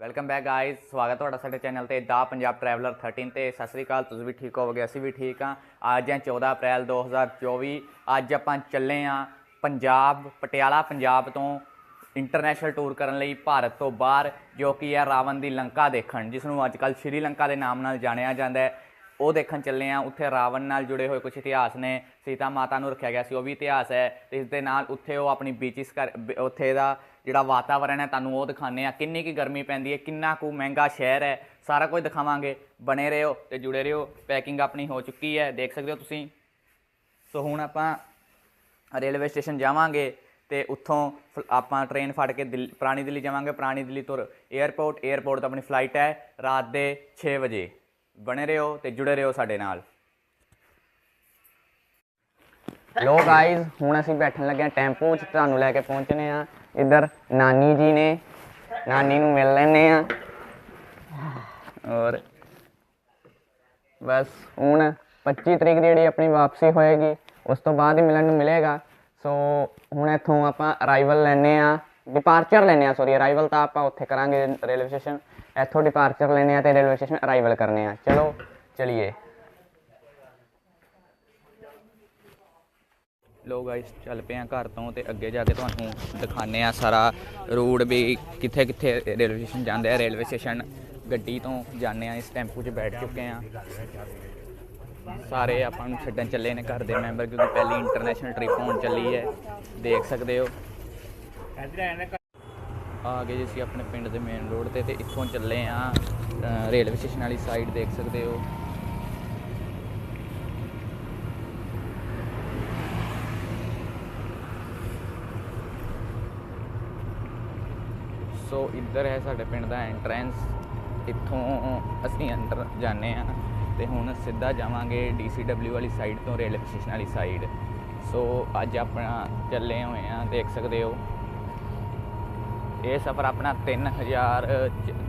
Welcome back guys ਸਵਾਗਤ ਤੁਹਾਡਾ ਸਾਡੇ ਚੈਨਲ ਤੇ, ਦਾ ਪੰਜਾਬ ਟਰੈਵਲਰ 13 ਤੇ। ਸਤਿ ਸ੍ਰੀ ਅਕਾਲ, ਤੁਸੀਂ ਵੀ ਠੀਕ ਹੋਵੋਗੇ, ਅਸੀਂ ਵੀ ਠੀਕ ਹਾਂ। ਅੱਜ ਹੈ 14 ਅਪ੍ਰੈਲ 2024 ਅੱਜ ਆਪਾਂ ਚੱਲੇ ਹਾਂ ਪੰਜਾਬ, ਪਟਿਆਲਾ, ਪੰਜਾਬ ਤੋਂ ਇੰਟਰਨੈਸ਼ਨਲ ਟੂਰ ਕਰਨ ਲਈ ਭਾਰਤ ਤੋਂ ਬਾਹਰ, ਜੋ ਕਿ ਹੈ ਰਾਵਣ ਦੀ ਲੰਕਾ ਦੇਖਣ ਜਿਸ ਨੂੰ ਅੱਜ ਕੱਲ੍ਹ ਸ਼੍ਰੀਲੰਕਾ ਦੇ ਨਾਮ ਨਾਲ ਜਾਣਿਆ ਜਾਂਦਾ ਹੈ। ਉਹ ਦੇਖਣ ਚੱਲੇ ਆ, ਉੱਥੇ ਰਾਵਣ ਨਾਲ ਜੁੜੇ ਹੋਏ ਕੁਝ ਇਤਿਹਾਸ ਨੇ, ਸੀਤਾ ਮਾਤਾ ਨੂੰ ਰੱਖਿਆ ਗਿਆ ਸੀ, ਉਹ ਵੀ ਇਤਿਹਾਸ ਹੈ, ਤੇ ਇਸ ਦੇ ਨਾਲ ਉੱਥੇ ਉਹ ਆਪਣੀ ਬੀਚਿਸ ਕਰ ਬ- ਉੱਥੇ ਦਾ ਜਿਹੜਾ ਵਾਤਾਵਰਣ ਹੈ, ਤੁਹਾਨੂੰ ਉਹ ਦਿਖਾਣੇ ਆ, ਕਿੰਨੀ ਕੀ ਗਰਮੀ ਪੈਂਦੀ ਹੈ, ਕਿੰਨਾ ਕੁ ਮਹਿੰਗਾ ਸ਼ਹਿਰ ਹੈ, ਸਾਰਾ ਕੁਝ ਦਿਖਾਵਾਂਗੇ, ਬਣੇ ਰਹੋ ਤੇ ਜੁੜੇ ਰਹੋ, ਪੈਕਿੰਗ ਆਪਣੀ ਹੋ ਚੁੱਕੀ ਹੈ, ਦੇਖ ਸਕਦੇ ਹੋ ਤੁਸੀਂ। ਸੋ ਹੁਣ ਆਪਾਂ ਰੇਲਵੇ ਸਟੇਸ਼ਨ ਜਾਵਾਂਗੇ ਤੇ ਉੱਥੋਂ ਫ- ਆਪਾਂ ਟ੍ਰੇਨ ਫੜ ਕੇ ਦਿੱਲੀ, ਪੁਰਾਣੀ ਦਿੱਲੀ ਜਾਵਾਂਗੇ, ਪੁਰਾਣੀ ਦਿੱਲੀ ਤੋਂ 에ਅਰਪੋਰਟ 에ਅਰਪੋਰਟ ਤੋਂ ਆਪਣੀ ਫਲਾਈਟ ਹੈ ਰਾਤ ਦੇ 6 ਵਜੇ। ਬਣੇ ਰਹੋ ਤੇ ਜੁੜੇ ਰਹੋ ਸਾਡੇ ਨਾਲ। ਲੋ ਗਾਇਜ਼ ਹੁਣ ਅਸੀਂ ਬੈਠਣ ਲੱਗੇ ਹਾਂ ਟੈਂਪੂ 'ਚ, ਤੁਹਾਨੂੰ ਲੈ ਕੇ ਪਹੁੰਚਨੇ ਆ ਇੱਧਰ ਨਾਨੀ ਜੀ ਨੇ, ਨਾਨੀ ਨੂੰ ਮਿਲ ਲੈਨੇ ਆ ਔਰ ਬਸ ਹੁਣ 25 ਤਰੀਕ ਦੀ ਜਿਹੜੀ ਆਪਣੀ ਵਾਪਸੀ ਹੋਏਗੀ, ਉਸ ਤੋਂ ਬਾਅਦ ਹੀ ਮਿਲਣ ਨੂੰ ਮਿਲੇਗਾ। ਸੋ ਹੁਣ ਇੱਥੋਂ ਆਪਾਂ ਅਰਾਈਵਲ ਲੈਨੇ ਆ ਡਿਪਾਰਚਰ ਲੈਨੇ ਆ ਸੌਰੀ ਅਰਾਈਵਲ ਤਾਂ ਆਪਾਂ ਉੱਥੇ ਕਰਾਂਗੇ ਰੇਲਵੇ ਸਟੇਸ਼ਨ ਇੱਥੋਂ ਡਿਪਾਰਚਰ ਲੈਨੇ ਆ ਤੇ ਰੇਲਵੇ ਸਟੇਸ਼ਨ ਅਰਾਈਵਲ ਕਰਨੇ ਆ ਚਲੋ, ਚਲਿਏ। ਲੋ ਗਾਇਸ ਚੱਲ ਪਏ ਆ ਘਰ ਤੋਂ ਤੇ ਅੱਗੇ ਜਾ ਕੇ ਤੁਹਾਨੂੰ ਦਿਖਾਣੇ ਆ ਸਾਰਾ ਰੂਟ ਵੀ ਕਿੱਥੇ ਕਿੱਥੇ ਰੇਲਵੇ ਸਟੇਸ਼ਨ ਜਾਂਦੇ ਆ। ਰੇਲਵੇ ਸਟੇਸ਼ਨ ਗੱਡੀ ਤੋਂ ਜਾਂਦੇ ਆ ਇਸ ਟੈਂਪੂ 'ਚ ਬੈਠ ਚੁੱਕੇ ਆ ਸਾਰੇ ਆਪਾਂ ਨੂੰ ਛੱਡਣ ਚੱਲੇ ਨੇ ਘਰ ਦੇ ਮੈਂਬਰ, ਕਿਉਂਕਿ ਪਹਿਲੀ ਇੰਟਰਨੈਸ਼ਨਲ ਟ੍ਰਿਪ ਹੋਣ ਚੱਲੀ ਹੈ। ਦੇਖ ਸਕਦੇ ਹੋ। ਆ ਗਏ ਜੀ ਅਸੀਂ ਆਪਣੇ ਪਿੰਡ ਦੇ ਮੇਨ ਰੋਡ ਤੇ ਤੇ ਇੱਥੋਂ ਚੱਲੇ ਆ। ਰੇਲਵੇ ਸਟੇਸ਼ਨ ਵਾਲੀ ਸਾਈਡ ਦੇਖ ਸਕਦੇ ਹੋ। ਸੋ ਇੱਧਰ ਹੈ ਸਾਡੇ ਪਿੰਡ ਦਾ ਐਂਟਰੈਂਸ ਇੱਥੋਂ ਅਸੀਂ ਅੰਦਰ ਜਾਂਦੇ ਆ ਤੇ ਹੁਣ ਸਿੱਧਾ ਜਾਵਾਂਗੇ ਡੀਸੀਡਬਲਿਊ ਵਾਲੀ ਸਾਈਡ ਤੋਂ ਰੇਲਵੇ ਸਟੇਸ਼ਨ ਵਾਲੀ ਸਾਈਡ ਸੋ ਅੱਜ ਆਪਾਂ ਚੱਲੇ ਹੋਏ ਆ, ਦੇਖ ਸਕਦੇ ਹੋ। ਇਹ ਸਫ਼ਰ ਆਪਣਾ 3000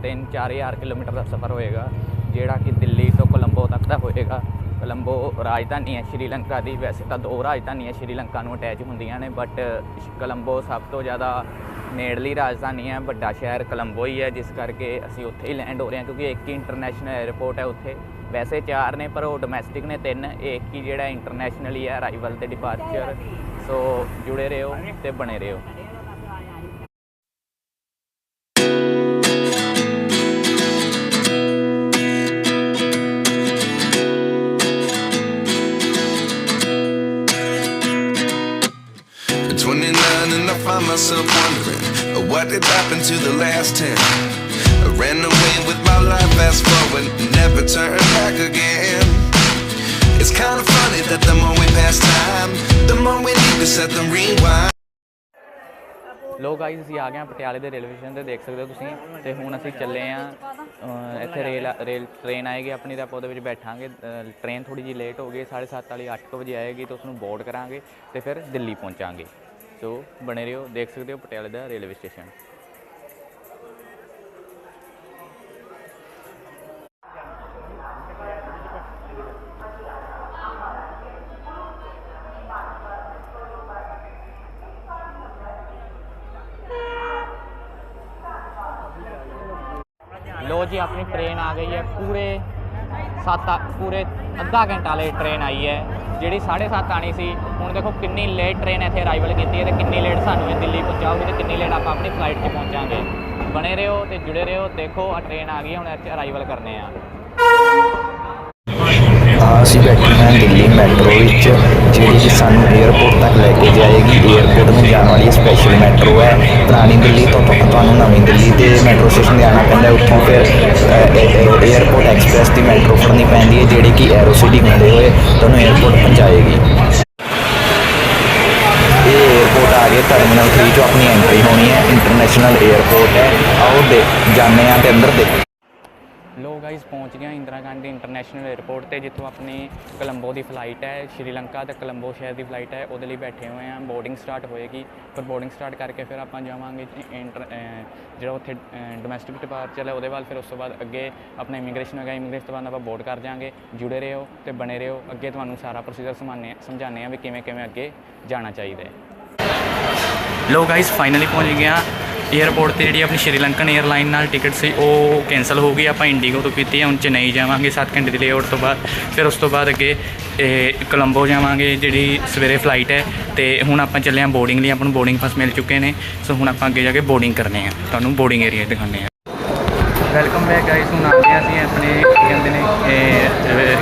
3-4000 ਕਿਲੋਮੀਟਰ ਦਾ ਸਫ਼ਰ ਹੋਏਗਾ ਜਿਹੜਾ ਕਿ ਦਿੱਲੀ ਤੋਂ ਕੋਲੰਬੋ ਤੱਕ ਦਾ ਹੋਏਗਾ। ਕੋਲੰਬੋ ਰਾਜਧਾਨੀ ਹੈ ਸ਼੍ਰੀਲੰਕਾ ਦੀ ਵੈਸੇ ਤਾਂ ਦੋ ਰਾਜਧਾਨੀਆਂ ਸ਼੍ਰੀਲੰਕਾ ਨੂੰ ਅਟੈਚ ਹੁੰਦੀਆਂ ਨੇ ਬਟ ਕੋਲੰਬੋ ਸਭ ਤੋਂ ਜ਼ਿਆਦਾ ਨੇੜਲੀ ਰਾਜਧਾਨੀ ਹੈ ਵੱਡਾ ਸ਼ਹਿਰ ਕੋਲੰਬੋ ਹੀ ਹੈ ਜਿਸ ਕਰਕੇ ਅਸੀਂ ਉੱਥੇ ਹੀ ਲੈਂਡ ਹੋ ਰਹੇ ਹਾਂ ਕਿਉਂਕਿ ਇੱਕ ਹੀ ਇੰਟਰਨੈਸ਼ਨਲ 에ਅਰਪੋਰਟ ਹੈ ਉੱਥੇ। ਵੈਸੇ ਚਾਰ ਨੇ ਪਰ ਉਹ ਡੋਮੈਸਟਿਕ ਨੇ ਤਿੰਨ ਇੱਕ ਹੀ ਜਿਹੜਾ ਇੰਟਰਨੈਸ਼ਨਲ ਹੀ ਹੈ ਅਰਾਈਵਲ ਤੇ ਡਿਪਾਰਚਰ ਸੋ ਜੁੜੇ ਰਹੋ ਤੇ ਬਣੇ ਰਹੋ। It's kind funny that the more we pass time, the more we need to set them rewind. ਲੋ ਗਾਈਜ਼ ਅਸੀਂ ਆ ਗਏ ਹਾਂ ਪਟਿਆਲੇ ਦੇ ਰੇਲਵੇ ਸਟੇਸ਼ਨ ਤੇ ਦੇਖ ਸਕਦੇ ਹੋ ਤੁਸੀਂ। ਤੇ ਹੁਣ ਅਸੀਂ ਚੱਲੇ ਆ ਇੱਥੇ ਰੇਲ ਰੇਲ ਟ੍ਰੇਨ ਆਏਗੀ ਆਪਣੀ ਤਾਂ ਆਪਾਂ ਉਹਦੇ ਵਿੱਚ ਬੈਠਾਂਗੇ। ਟ੍ਰੇਨ ਥੋੜੀ ਜਿਹੀ ਲੇਟ ਹੋ ਗਈ 7:30 ਵਾਲੀ 8 ਵਜੇ ਆਏਗੀ ਤਾਂ ਉਸ ਨੂੰ ਬੋਰਡ ਕਰਾਂਗੇ ਤੇ ਫਿਰ ਦਿੱਲੀ ਪਹੁੰਚਾਂਗੇ। ਸੋ ਬਣੇ ਰਹੋ ਦੇਖ ਸਕਦੇ ਹੋ ਪਟਿਆਲੇ ਦਾ ਰੇਲਵੇ ਸਟੇਸ਼ਨ ਲੋ ਜੀ ਆਪਣੀ ਟ੍ਰੇਨ ਆ ਗਈ ਹੈ। ਪੂਰੇ 7 ਪੂਰੇ ਅੱਧਾ ਘੰਟਾ ਲੇਟ ਟ੍ਰੇਨ ਆਈ ਹੈ। ਜਿਹੜੀ 7:30 ਆਣੀ ਸੀ ਹੁਣ ਦੇਖੋ ਕਿੰਨੀ ਲੇਟ ਟ੍ਰੇਨ ਇੱਥੇ ਅਰਾਈਵਲ ਕੀਤੀ ਹੈ ਤੇ ਕਿੰਨੀ ਲੇਟ ਸਾਨੂੰ ਇਹ ਦਿੱਲੀ ਪਹੁੰਚਾਉਗੀ ਤੇ ਕਿੰਨੀ ਲੇਟ ਆਪਾਂ ਆਪਣੀ ਫਲਾਈਟ 'ਤੇ ਪਹੁੰਚਾਂਗੇ। ਬਣੇ ਰਹੋ ਤੇ ਜੁੜੇ ਰਹੋ ਦੇਖੋ ਆ ਟ੍ਰੇਨ ਆ ਗਈ ਹੈ, ਹੁਣ ਇੱਥੇ ਅਰਾਈਵਲ ਕਰਨੇ ਆ। ਅਸੀਂ ਬੈਠੇ ਹਾਂ ਦਿੱਲੀ ਮੈਟਰੋ ਵਿੱਚ, ਜਿਹੜੀ ਕਿ ਸਾਨੂੰ 에ਅਰਪੋਰਟ ਤੱਕ ਲੈ ਕੇ ਜਾਏਗੀ। 에ਅਰਪੋਰਟ ਨੂੰ ਜਾਣ ਵਾਲੀ ਸਪੈਸ਼ਲ ਮੈਟਰੋ ਹੈ। ਪੁਰਾਣੀ ਦਿੱਲੀ ਤੋਂ ਤੁਹਾਨੂੰ ਨਵੀਂ ਦਿੱਲੀ ਦੇ ਮੈਟਰੋ ਸਟੇਸ਼ਨ ਤੇ ਆਣਾ ਪੈਂਦਾ ਉੱਥੋਂ ਫਿਰ 에ਅਰਪੋਰਟ ਐਕਸਪ੍ਰੈਸ ਦੀ ਮੈਟਰੋ ਫੜਨੀ ਪੈਂਦੀ ਹੈ, ਜਿਹੜੀ ਕਿ ਐਰੋ ਸਿਟੀ ਹੁੰਦੇ ਹੋਏ ਤੁਹਾਨੂੰ 에ਅਰਪੋਰਟ ਪਹੁੰਚਾਏਗੀ। ਇਹ 에ਅਰਪੋਰਟ ਆ ਗਿਆ ਟਰਮੀਨਲ 3 ਤੋਂ ਆਪਣੀ ਐਂਟਰੀ ਹੋਣੀ ਹੈ। ਇੰਟਰਨੈਸ਼ਨਲ 에ਅਰਪੋਰਟ ਹੈ। ਆਓ ਦੇ ਜਾਣੇ ਆ ਤੇ ਅੰਦਰ ਦੇ ਲੋ ਪਹੁੰਚ ਗਿਆ ਇੰਦਰਾ ਗਾਂਧੀ ਇੰਟਰਨੈਸ਼ਨਲ 에ਅਰਪੋਰਟ ਤੇ, ਜਿੱਥੋਂ ਆਪਣੀ ਕੋਲੰਬੋ ਦੀ ਫਲਾਈਟ ਹੈ, ਸ਼੍ਰੀਲੰਕਾ ਤੇ ਕੋਲੰਬੋ ਸ਼ਹਿਰ ਦੀ ਫਲਾਈਟ ਹੈ, ਉਹਦੇ ਲਈ ਬੈਠੇ ਹੋਏ ਹਾਂ ਬੋਰਡਿੰਗ ਸਟਾਰਟ ਹੋਏਗੀ। ਪਰ ਬੋਰਡਿੰਗ ਸਟਾਰਟ ਕਰਕੇ ਫਿਰ ਆਪਾਂ ਜਾਵਾਂਗੇ ਇੰਟਰ ਜਿਹੜਾ ਉੱਥੇ ਡੋਮੈਸਟਿਕ ਡਿਪਾਰਚਰ ਹੈ ਉਹਦੇ ਬਾਅਦ ਫਿਰ ਉਸ ਤੋਂ ਬਾਅਦ ਅੱਗੇ ਆਪਣਾ ਇਮੀਗ੍ਰੇਸ਼ਨ ਹੋਗਾ ਇਮੀਗ੍ਰੇਸ਼ਨ ਤੋਂ ਬਾਅਦ ਆਪਾਂ ਬੋਰਡ ਕਰ ਜਾਾਂਗੇ ਜੁੜੇ ਰਹੋ ਤੇ ਬਣੇ ਰਹੋ, ਅੱਗੇ ਤੁਹਾਨੂੰ ਸਾਰਾ ਪ੍ਰੋਸੀਜਰ ਸਮਾਨੇ ਸਮਝਾਉਂਦੇ ਆ ਵੀ ਕਿਵੇਂ ਕਿਵੇਂ ਅੱਗੇ ਜਾਣਾ ਚਾਹੀਦਾ ਹੈ। ਲੋ ਗਾਇਸ ਫਾਈਨਲੀ ਪਹੁੰਚ ਗਏ ਆ 에ਅਰਪੋਰਟ ਤੇ ਜਿਹੜੀ ਆਪਣੀ ਸ਼੍ਰੀਲੰਕਨ 에ਅਰਲਾਈਨ ਨਾਲ ਟਿਕਟ ਸੀ, ਉਹ ਕੈਨਸਲ ਹੋ ਗਈ। ਆਪਾਂ ਇੰਡੀਗੋ ਤੋਂ ਕੀਤੀ ਹੈ ਹੁਣ ਚੇਨਈ ਜਾਵਾਂਗੇ 7 ਘੰਟੇ ਦੀ ਲੇਆਊਟ ਤੋਂ ਬਾਅਦ। ਫਿਰ ਉਸ ਤੋਂ ਬਾਅਦ ਅੱਗੇ ਕੋਲੰਬੋ ਜਾਵਾਂਗੇ, ਜਿਹੜੀ ਸਵੇਰੇ ਫਲਾਈਟ ਹੈ। ਤੇ ਹੁਣ ਆਪਾਂ ਚੱਲੇ ਹਾਂ ਬੋਰਡਿੰਗ ਲਈ, ਆਪਾਂ ਨੂੰ ਬੋਰਡਿੰਗ ਪਾਸ ਮਿਲ ਚੁੱਕੇ ਨੇ। ਸੋ ਹੁਣ ਆਪਾਂ ਅੱਗੇ ਜਾ ਕੇ ਬੋਰਡਿੰਗ ਕਰਨੇ ਆ। ਤੁਹਾਨੂੰ ਬੋਰਡਿੰਗ ਏਰੀਆ ਦਿਖਾਉਂਦੇ ਆ ਵੈਲਕਮ ਬੈਕ ਗਾਇਸ ਹੁਣ ਆ ਅਸੀਂ ਆਪਣੇ ਕਹਿੰਦੇ ਨੇ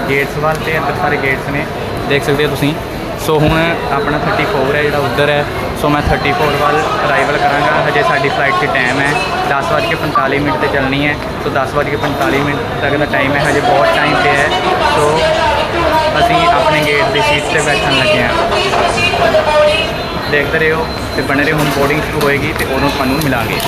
ਗੇਟਸ ਵੱਲ ਤੇ ਅੰਦਰ ਸਾਰੇ ਗੇਟਸ ਨੇ। ਦੇਖ ਸਕਦੇ ਹੋ ਤੁਸੀਂ। ਸੋ ਹੁਣ ਆਪਣਾ 34 ਹੈ ਜਿਹੜਾ ਉੱਧਰ ਹੈ। ਸੋ ਮੈਂ 34 ਵੱਲ ਅਰਾਈਵਲ ਕਰਾਂਗਾ। ਹਜੇ ਸਾਡੀ ਫਲਾਈਟ ਦੀ ਟਾਈਮ ਹੈ। 10:45 ਮਿੰਟ ਤੇ ਚੱਲਣੀ ਹੈ। ਸੋ 10:45 ਮਿੰਟ ਤੱਕ ਦਾ ਟਾਈਮ ਹੈ। ਹਜੇ ਬਹੁਤ ਟਾਈਮ ਪਿਆ ਹੈ। ਸੋ ਅਸੀਂ ਆਪਣੇ ਗੇਟ ਦੀ ਸੀਟ ਤੇ ਬੈਠਣ ਲੱਗੇ ਹਾਂ। ਦੇਖਦੇ ਰਹੋ ਤੇ ਬਣੇ ਰਹੋ। ਹੁਣ ਬੋਰਡਿੰਗ ਸ਼ੁਰੂ ਹੋਏਗੀ ਤੇ ਉਦੋਂ ਤੁਹਾਨੂੰ ਮਿਲਾਂਗੇ।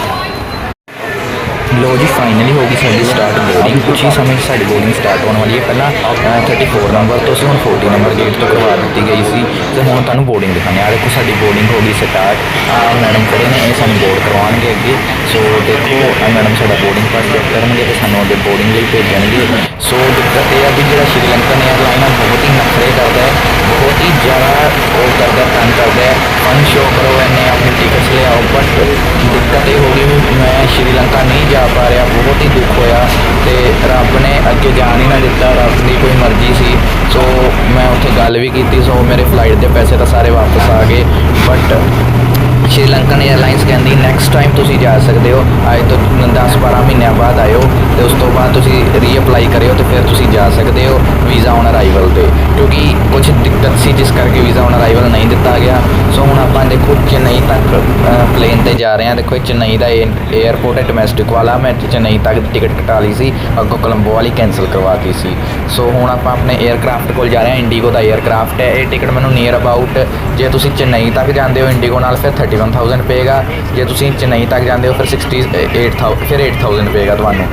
ਲੋ ਜੀ ਫਾਈਨਲੀ ਹੋ ਗਈ ਸਾਡੀ ਸਟਾਰਟ ਬੋਰਡਿੰਗ ਕੁਝ ਹੀ ਸਮੇਂ 'ਚ ਸਾਡੀ ਬੋਰਡਿੰਗ ਸਟਾਰਟ ਹੋਣ ਵਾਲੀ ਹੈ। ਪਹਿਲਾਂ ਅਹ, 34 ਨੰਬਰ ਤੋਂ ਅਸੀਂ ਹੁਣ 40 ਨੰਬਰ ਗੇਟ ਤੋਂ ਕਰਵਾ ਦਿੱਤੀ ਗਈ ਸੀ। ਤੇ ਹੁਣ ਤੁਹਾਨੂੰ ਬੋਰਡਿੰਗ ਦਿਖਾਣੇ ਆ ਦੇਖੋ ਸਾਡੀ ਬੋਰਡਿੰਗ ਹੋ ਗਈ ਸਟਾਰਟ ਆ ਮੈਡਮ ਖੜੇ ਨੇ ਇਹ ਸਾਨੂੰ ਬੋਰਡ ਕਰਵਾਉਣਗੇ ਅੱਗੇ। ਸੋ ਦੇਖੋ ਮੈਡਮ ਸਾਡਾ ਬੋਰਡਿੰਗ ਪਾਸ ਚੈੱਕ ਕਰਨਗੇ ਤੇ ਸਾਨੂੰ ਅੱਗੇ ਬੋਰਡਿੰਗ ਲਈ ਭੇਜਣਗੇ। ਸੋ ਦਿੱਕਤ ਇਹ ਆ ਵੀ ਜਿਹੜਾ ਸ਼੍ਰੀਲੰਕਨ 에ਅਰਲਾਈਨ ਆ ਬਹੁਤ ਹੀ ਨਖਰੇ ਕਰਦਾ ਹੈ ਬਹੁਤ ਹੀ ਜ਼ਿਆਦਾ ਉਹ ਕਰਦਾ ਹੈ, ਤੰਗ ਕਰਦਾ ਹੈ ਫਨ ਸ਼ੋ ਕਰੋ ਇਹਨੇ ਆਪਣੀ ਟਿਕਟਸ ਲਿਆਓ ਬਟ ਦਿੱਕਤ ਇਹ ਹੋ ਗਈ ਵੀ ਮੈਂ ਸ਼੍ਰੀਲੰਕਾ ਨਹੀਂ ਜਾ ਪਾ ਰਿਹਾ ਬਹੁਤ ਹੀ ਦੁੱਖ ਹੋਇਆ ਤੇ ਰੱਬ ਨੇ ਅੱਗੇ ਜਾਣ ਹੀ ਨਾ ਦਿੱਤਾ ਰੱਬ ਦੀ ਕੋਈ ਮਰਜ਼ੀ ਸੀ ਸੋ ਮੈਂ ਉੱਥੇ ਗੱਲ ਵੀ ਕੀਤੀ, ਸੋ ਮੇਰੇ ਫਲਾਈਟ ਦੇ ਪੈਸੇ ਤਾਂ ਸਾਰੇ ਵਾਪਸ ਆ ਗਏ। ਬਟ ਸ਼੍ਰੀਲੰਕਨ 에ਅਰਲਾਈਨਸ ਕਹਿੰਦੀ ਨੈਕਸਟ ਟਾਈਮ ਤੁਸੀਂ ਜਾ ਸਕਦੇ ਹੋ, ਅੱਜ ਤੋਂ 10-12 ਮਹੀਨਿਆਂ ਬਾਅਦ ਆਇਓ ਤੇ ਉਸ ਤੋਂ ਬਾਅਦ ਤੁਸੀਂ ਰੀਅਪਲਾਈ ਕਰਿਓ ਤੇ ਫਿਰ ਤੁਸੀਂ ਜਾ ਸਕਦੇ ਹੋ ਵੀਜ਼ਾ ਔਨ ਅਰਾਈਵਲ ਤੇ। ਕਿਉਂਕਿ ਕੁਝ ਦਿੱਕਤ ਸੀ, ਜਿਸ ਕਰਕੇ ਵੀਜ਼ਾ ਔਨ ਅਰਾਈਵਲ ਨਹੀਂ ਦਿੱਤਾ ਗਿਆ। ਆਪਾਂ ਦੇਖੋ ਚੇਨਈ ਤੱਕ ਪਲੇਨ ਤੇ ਜਾ ਰਹੇ ਹਾਂ। ਦੇਖੋ ਚੇਨਈ ਦਾ ਏਅਰਪੋਰਟ ਹੈ ਡੋਮੈਸਟਿਕ ਵਾਲਾ। ਮੈਂ ਚੇਨਈ ਤੱਕ ਟਿਕਟ ਕਟਾ ਲਈ ਸੀ, ਅੱਗੋਂ ਕੋਲੰਬੋ ਵਾਲੀ ਕੈਨਸਲ ਕਰਵਾਤੀ ਸੀ। ਸੋ ਹੁਣ ਆਪਾਂ ਆਪਣੇ ਏਅਰਕ੍ਰਾਫਟ ਕੋਲ ਜਾ ਰਹੇ ਹਾਂ। ਇੰਡੀਗੋ ਦਾ ਏਅਰਕ੍ਰਾਫਟ ਹੈ। ਇਹ ਟਿਕਟ ਮੈਨੂੰ ਨੀਅਰ ਅਬਾਊਟ ਜੇ ਤੁਸੀਂ ਚੇਨਈ ਤੱਕ ਜਾਂਦੇ ਹੋ ਇੰਡੀਗੋ ਨਾਲ ਫਿਰ 31000 ਪਏਗਾ। ਜੇ ਤੁਸੀਂ ਚੇਨਈ ਤੱਕ ਜਾਂਦੇ ਹੋ, ਫਿਰ 68000 ਫਿਰ 8000 ਪਏਗਾ ਤੁਹਾਨੂੰ।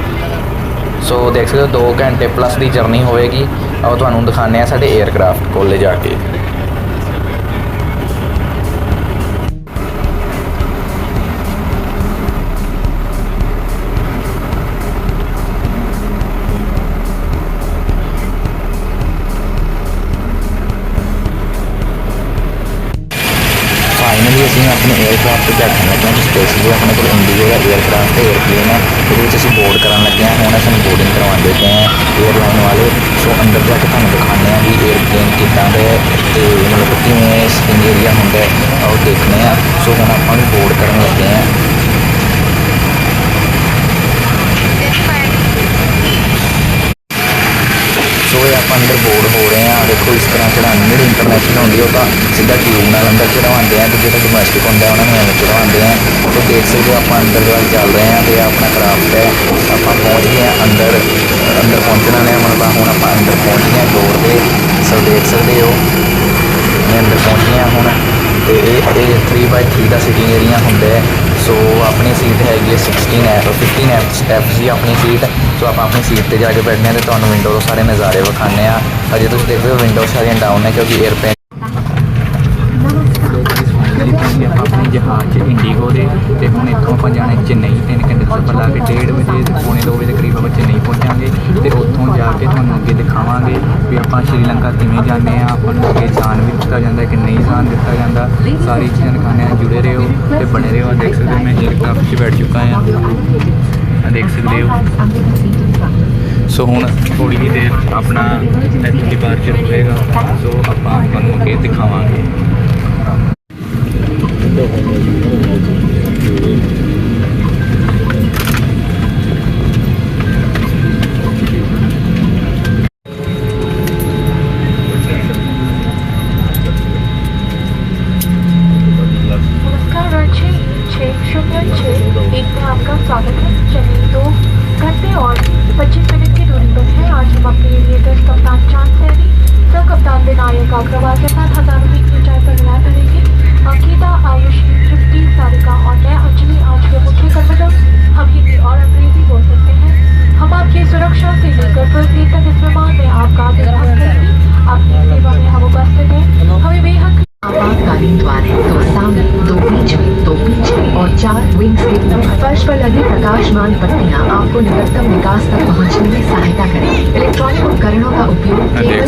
ਸੋ ਦੇਖ ਸਕਦੇ ਹੋ 2 ਘੰਟੇ ਪਲੱਸ ਦੀ ਜਰਨੀ ਹੋਵੇਗੀ। ਔਰ ਤੁਹਾਨੂੰ ਦਿਖਾਣੇ ਆ ਸਾਡੇ ਏਅਰਕ੍ਰਾਫਟ ਕੋਲ ਜਾ ਕੇ। ਸਪੇਸ ਜੀ ਆਪਣੇ ਕੋਲ ਇੰਡੀਗੋ ਦਾ 에ਅਰਕ੍ਰਾਫਟ 에ਅਰਪਲੇਨ ਹੈ ਇਹਦੇ ਵਿੱਚ ਅਸੀਂ ਬੋਰਡ ਕਰਨ ਲੱਗੇ ਹਾਂ, ਹੁਣ ਅਸੀਂ ਬੋਰਡਿੰਗ ਕਰਵਾਉਂਦੇ ਪਏ ਹਾਂ 에ਅਰਲਾਈਨ ਵਾਲੇ। ਸੋ ਅੰਦਰ ਜਾ ਕੇ ਤੁਹਾਨੂੰ ਦਿਖਾਉਂਦੇ ਹਾਂ ਵੀ 에ਅਰਪਲੇਨ ਕਿੱਦਾਂ ਦੇ ਹੈ ਤੇ ਮਤਲਬ ਕਿਵੇਂ ਸਪਿੰਗ ਏਰੀਆ ਹੁੰਦਾ ਉਹ ਦੇਖਦੇ ਹਾਂ। ਸੋ ਹੁਣ ਆਪਾਂ ਵੀ ਬੋਰਡ ਕਰਨ ਲੱਗੇ ਹਾਂ। ਸੋ ਆਪਾਂ ਅੰਦਰ ਬੋਰਡ ਹੋ ਰਹੇ ਆ ਦੇਖੋ ਇਸ ਤਰ੍ਹਾਂ ਚੜਾਉਣੀ ਜਿਹੜੀ ਇੰਟਰਨੈਸ਼ਨਲ ਹੁੰਦੀ ਆ, ਉਹ ਤਾਂ ਸਿੱਧਾ ਟਿਊਬ ਨਾਲ ਅੰਦਰ ਚੜਾਉਂਦੇ ਆ ਤੇ ਜਿਹੜਾ ਡੋਮੈਸਟਿਕ ਹੁੰਦਾ ਉਹਨਾਂ ਨੂੰ ਐਵੇਂ ਚੜਾਉਂਦੇ ਆ। ਸੋ ਦੇਖ ਸਕਦੇ ਹੋ ਆਪਾਂ ਅੰਦਰ ਵੱਲ ਚੱਲ ਰਹੇ ਆ ਤੇ ਆਪਣਾ ਕਰਾਫਟ ਹੈ। ਆਪਾਂ ਪਹੁੰਚ ਗਏ ਆ ਅੰਦਰ। ਅੰਦਰ ਪਹੁੰਚਣਾ ਨੇ ਮਤਲਬ ਹੁਣ ਆਪਾਂ ਅੰਦਰ ਪਹੁੰਚ ਗਏ ਆ ਡੋਰ ਦੇ। ਸੋ ਦੇਖ ਸਕਦੇ ਹੋ ਮੈਂ ਅੰਦਰ ਪਹੁੰਚ ਗਿਆ ਹੁਣ। ਤੇ ਇਹ ਇਹ 3x3 ਦਾ ਸਿਟਿੰਗ ਏਰੀਆ ਹੁੰਦਾ ਹੈ। ਸੋ ਆਪਣੀ ਸੀਟ ਹੈਗੀ ਹੈ 16 ਐਫ 15 ਐਫ ਸਟੈਪ ਸੀ ਆਪਣੀ ਸੀਟ ਸੋ ਆਪਾਂ ਆਪਣੀ ਸੀਟ ਤੇ ਜਾ ਕੇ ਬੈਠਦੇ ਹਾਂ ਤੇ ਤੁਹਾਨੂੰ ਵਿੰਡੋ ਤੋਂ ਸਾਰੇ ਨਜ਼ਾਰੇ ਵਿਖਾਉਂਦੇ ਆ ਅਜੇ ਤੁਸੀਂ ਦੇਖਦੇ ਹੋ ਵਿੰਡੋ ਸਾਰੀਆਂ ਡਾਊਨ ਨੇ ਕਿਉਂਕਿ 에ਆਪਾਂ ਆਪਣੇ ਜਹਾਜ਼ ਇੰਡੀਗੋ ਦੇ ਤੇ ਹੁਣ ਇੱਥੋਂ ਆਪਾਂ ਜਾਣਾ ਚੇਨਈ। ਤਿੰਨ ਘੰਟੇ ਦਾ ਸਫ਼ਰ ਲਾ ਕੇ 1:30 ਵਜੇ ਤੇ ਪੌਣੇ 2 ਵਜੇ ਦੇ ਕਰੀਬ ਆਪਾਂ ਚੇਨਈ ਪਹੁੰਚਾਂਗੇ ਤੇ ਉੱਥੋਂ ਜਾ ਕੇ ਤੁਹਾਨੂੰ ਅੱਗੇ ਦਿਖਾਵਾਂਗੇ ਵੀ ਆਪਾਂ ਸ਼੍ਰੀਲੰਕਾ ਕਿਵੇਂ ਜਾਂਦੇ ਆ ਆਪਾਂ ਨੂੰ ਅੱਗੇ ਜਾਣ ਵੀ ਦਿੱਤਾ ਜਾਂਦਾ ਕਿ ਨਹੀਂ ਜਾਣ ਦਿੱਤਾ ਜਾਂਦਾ। ਸਾਰੀ ਚੀਜ਼ਾਂ ਦਿਖਾਉਂਦੇ ਆ ਜੁੜੇ ਰਹੋ ਤੇ ਬਣੇ ਰਹੋ ਦੇਖ ਸਕਦੇ ਹੋ ਮੈਂ 에ਅਰਕ੍ਰਾਫਟ 'ਚ ਬੈਠ ਚੁੱਕਾ ਹਾਂ। ਆਹ ਦੇਖ ਸਕਦੇ ਹੋ। ਸੋ ਹੁਣ ਥੋੜੀ ਜਿਹੀ ਦੇਰ ਆਪਣਾ ਇੱਥੋਂ ਡਿਪਾਰਚਰ ਹੋਏਗਾ ਸੋ ਆਪਾਂ ਤੁਹਾਨੂੰ ਅੱਗੇ ਦਿਖਾਵਾਂਗੇ। स्वागत है। चलिए तो घर से और 25 मिनट की दूरी पर है। आज हम अपने एविएटर्स कप्तान चाँद सैनी सर कप्तान विनायक अग्रवाल के साथ हज़ारों की ऊंचाई पर लैब करेंगे अंकिता आयुष तृप्ति सारिका और मैं अंजलि आज के मुख्य कर्मचारी। हम हिंदी और अंग्रेज़ी बोल सकते हैं। हम आपकी सुरक्षा से लेकर सुरक्षित तक इस विमान में आपका आपकी सेवा में हम उपस्थित हैं। हमें बेहद ਹੋ ਗਏ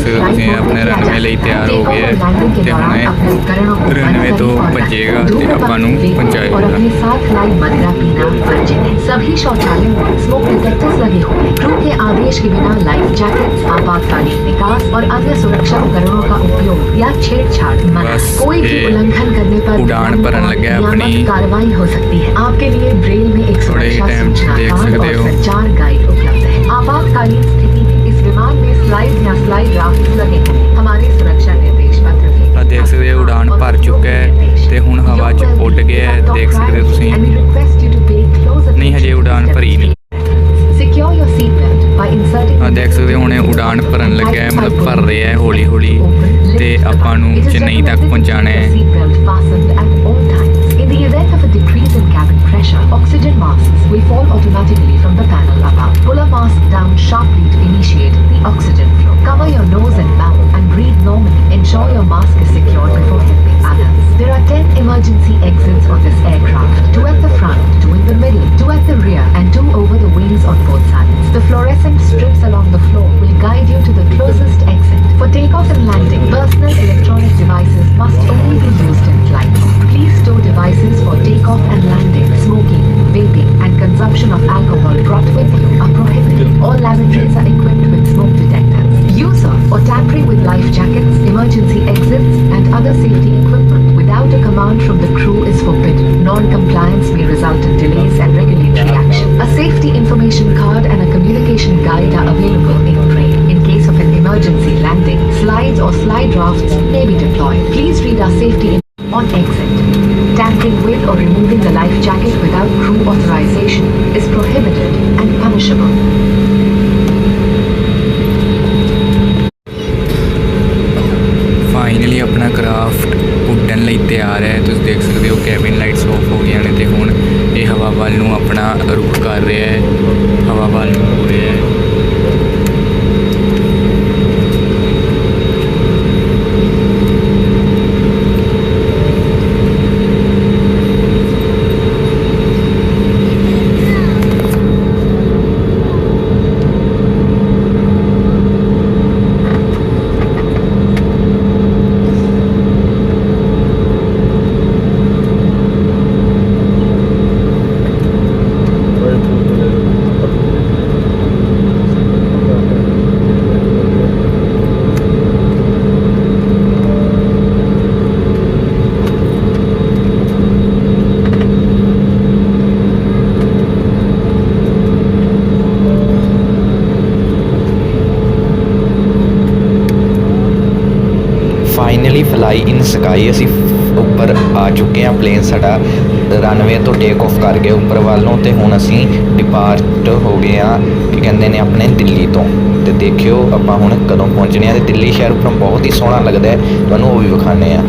टेक ਹੈ ऑफ और लैंडिंग के ਤੇ दौरान ਹੁਣੇ अपने उपकरणों को बंद रनवे करें ਤੋਂ और ਭੱਜੇਗਾ रखें। ਤੇ धूम्रपान ਆਪਾਂ ਨੂੰ वेग ਪਹੁੰਚਾਏਗਾ। और अपने साथ लाई मदिरा पीना वर्जित है सभी शौचालयों में स्मोक डिटेक्टर्स लगे हुए हैं क्रू के आदेश के बिना लाइफ जैकेट आपातकालीन निकास और अन्य सुरक्षा उपकरणों का उपयोग या छेड़छाड़ मना बस कोई भी ये उल्लंघन करने पर उड़ान दंड भरन और लगे हैं नियामक अपनी। कार्रवाई हो सकती है आपके लिए ब्रेल में एक थोड़े ही सुरक्षा टाइम से सूचना देख कार्ड सकते और हो। संचार गाइड उपलब्ध है आपातकालीन स्थिति में इस विमान में स्लाइड या स्लाइड राफ्ट लगे हैं हमारे सुरक्षा निर्देश पत्र भी ਆ ਦੇਖ ਸਕਦੇ ਹੋ ਉਡਾਨ ਭਰ ਚੁੱਕਾ ਹੈ ਤੇ ਹੁਣ ਹਵਾ 'ਚ ਉੱਡ ਗਿਆ ਹੈ ਦੇਖ ਸਕਦੇ ਹੋ ਤੁਸੀਂ ਨਹੀਂ ਹਜੇ ਉਡਾਨ ਭਰੀ ਨਹੀਂ Secure your seatbelt by inserting ਆ ਦੇਖ ਸਕਦੇ ਹੋ ਹੁਣੇ ਉਡਾਨ ਭਰਨ ਲੱਗਿਆ ਹੈ ਮਤਲਬ ਭਰ ਰਿਹਾ ਹੈ ਹੌਲੀ ਹੌਲੀ ਤੇ ਆਪਾਂ ਨੂੰ ਚੇਨਈ ਤੱਕ ਪਹੁੰਚਾਣਾ ਹੈ The fluorescent strips along the floor will guide you to the closest exit. For takeoff and landing, personal electronic devices must only be used in flight. Please store devices for takeoff and landing. Smoking, vaping, and consumption of alcohol brought with you are prohibited. All lavatories are equipped with smoke detectors. Use of or tampering with life jackets, emergency exits, and other safety equipment Without a command from the crew is forbidden. Non-compliance may result in delays and regulatory action. A safety information card and a communication guide are available in tray In case of an emergency landing, slides or slide rafts may be deployed. Please read our safety on exit. Tampering with or removing the life jacket without crew authorization is prohibited and punishable. Finally, अपना craft. ਲਈ ਤਿਆਰ ਹੈ। ਤੁਸੀਂ ਦੇਖ ਸਕਦੇ ਹੋ cabin lights of ਹੋ ਗਈਆਂ ਨੇ ਤੇ ਹੁਣ ਇਹ ਹਵਾ ਵੱਲ ਨੂੰ ਆਪਣਾ ਰੁਖ ਕਰ ਰਿਹਾ ਹੈ ਹਵਾ ਵੱਲ ਨੂੰ ਹੋ ਰਿਹਾ ਹੈ ਫਾਈਨਲੀ ਇਨ ਸਕਾਈ ਅਸੀਂ ਉੱਪਰ ਆ ਚੁੱਕੇ ਹਾਂ ਪਲੇਨ ਸਾਡਾ। ਰਨਵੇ ਤੋਂ ਟੇਕ ਆਫ ਕਰ ਗਿਆ ਉੱਪਰ ਵੱਲ ਨੂੰ ਤੇ ਹੁਣ ਅਸੀਂ ਡਿਪਾਰਟ ਹੋ ਗਏ ਆ ਕੀ ਕਹਿੰਦੇ ਨੇ ਆਪਣੇ ਦਿੱਲੀ ਤੋਂ। ਤੇ ਦੇਖਿਓ ਆਪਾਂ ਹੁਣ ਕਦੋਂ ਪਹੁੰਚਣੇ ਆ ਤੇ ਦਿੱਲੀ ਸ਼ਹਿਰ ਉੱਪਰੋਂ ਬਹੁਤ ਹੀ ਸੋਹਣਾ ਲੱਗਦਾ ਹੈ, ਤੁਹਾਨੂੰ ਉਹ ਵੀ ਵਿਖਾਣੇ ਆ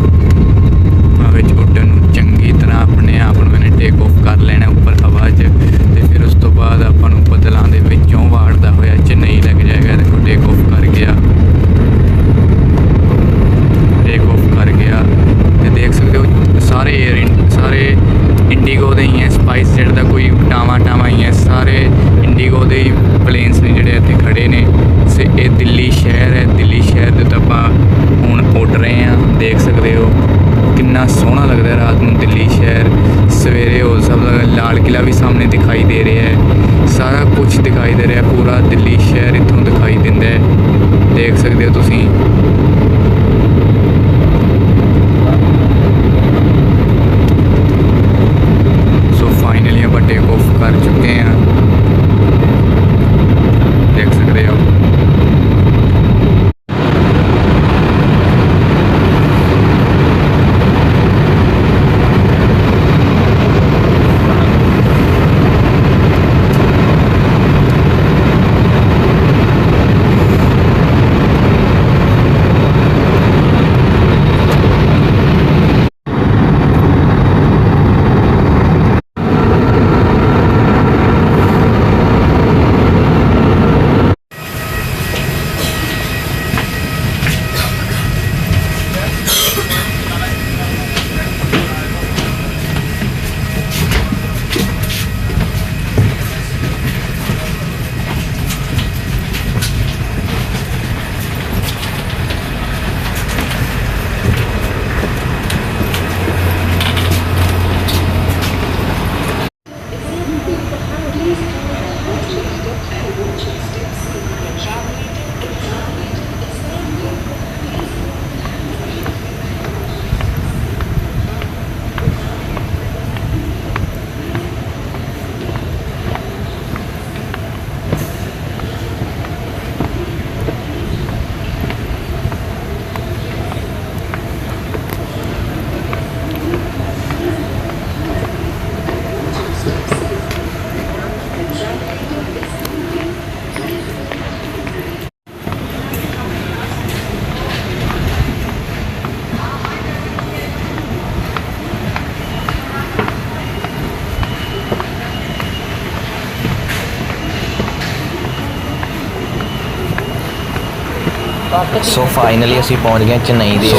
ਹਵਾ ਵਿੱਚ ਉੱਡਣ ਨੂੰ ਚੰਗੀ ਤਰ੍ਹਾਂ ਆਪਣੇ ਆਪ ਨੂੰ ਇਹਨੇ ਟੇਕ ਆਫ ਕਰ ਲੈਣਾ ਉੱਪਰ ਹਵਾ 'ਚ ਤੇ ਫਿਰ ਉਸ ਤੋਂ ਬਾਅਦ ਆਪਾਂ ਨੂੰ ਬੱਦਲਾਂ ਦੇ ਵਿੱਚੋਂ ਵਾੜਦਾ ਹੋਇਆ ਚੇਨਈ ਲੱਗ ਜਾਏਗਾ ਦੇਖੋ ਟੇਕ ਆਫ ਕਰ ਗਿਆ ਟੇਕ ਆਫ ਕਰ ਗਿਆ ਤੇ ਦੇਖ ਸਕਦੇ ਹੋ ਸਾਰੇ 에ਅਰ ਸਾਰੇ ਇੰਡੀਗੋ ਦੇ ਹੀ ਹੈ ਸਪਾਈਸ ਜੈਟ ਦਾ ਕੋਈ ਟਾਵਾ ਸਾਰੇ ਇੰਡੀਗੋ ਦੇ ਹੀ ਪਲੇਨਸ ਨੇ ਜਿਹੜੇ ਇੱਥੇ ਖੜੇ ਨੇ। ਸੇ ਇਹ ਦਿੱਲੀ ਸ਼ਹਿਰ ਹੈ, ਦਿੱਲੀ ਸ਼ਹਿਰ ਦੇ ਤਾਂ ਆਪਾਂ ਹੁਣ ਉੱਡ ਰਹੇ ਹਾਂ, ਦੇਖ ਸਕਦੇ ਹੋ। ਕਿੰਨਾ ਸੋਹਣਾ ਲੱਗਦਾ ਰਾਤ ਨੂੰ ਦਿੱਲੀ ਸ਼ਹਿਰ। ਸਵੇਰੇ ਉਹ ਸਭ ਦਾ ਲਾਲ ਕਿਲਾ ਵੀ ਸਾਹਮਣੇ ਦਿਖਾਈ ਦੇ ਰਿਹਾ ਹੈ। ਸਾਰਾ ਕੁਝ ਦਿਖਾਈ ਦੇ ਰਿਹਾ, ਪੂਰਾ ਦਿੱਲੀ ਸ਼ਹਿਰ ਇੱਥੋਂ ਦਿਖਾਈ ਦਿੰਦਾ ਹੈ। ਦੇਖ ਸਕਦੇ ਹੋ ਤੁਸੀਂ। ਸੋ ਫਾਈਨਲੀ ਅਸੀਂ ਪਹੁੰਚ ਗਏ ਚੇਨਈ ਦੀ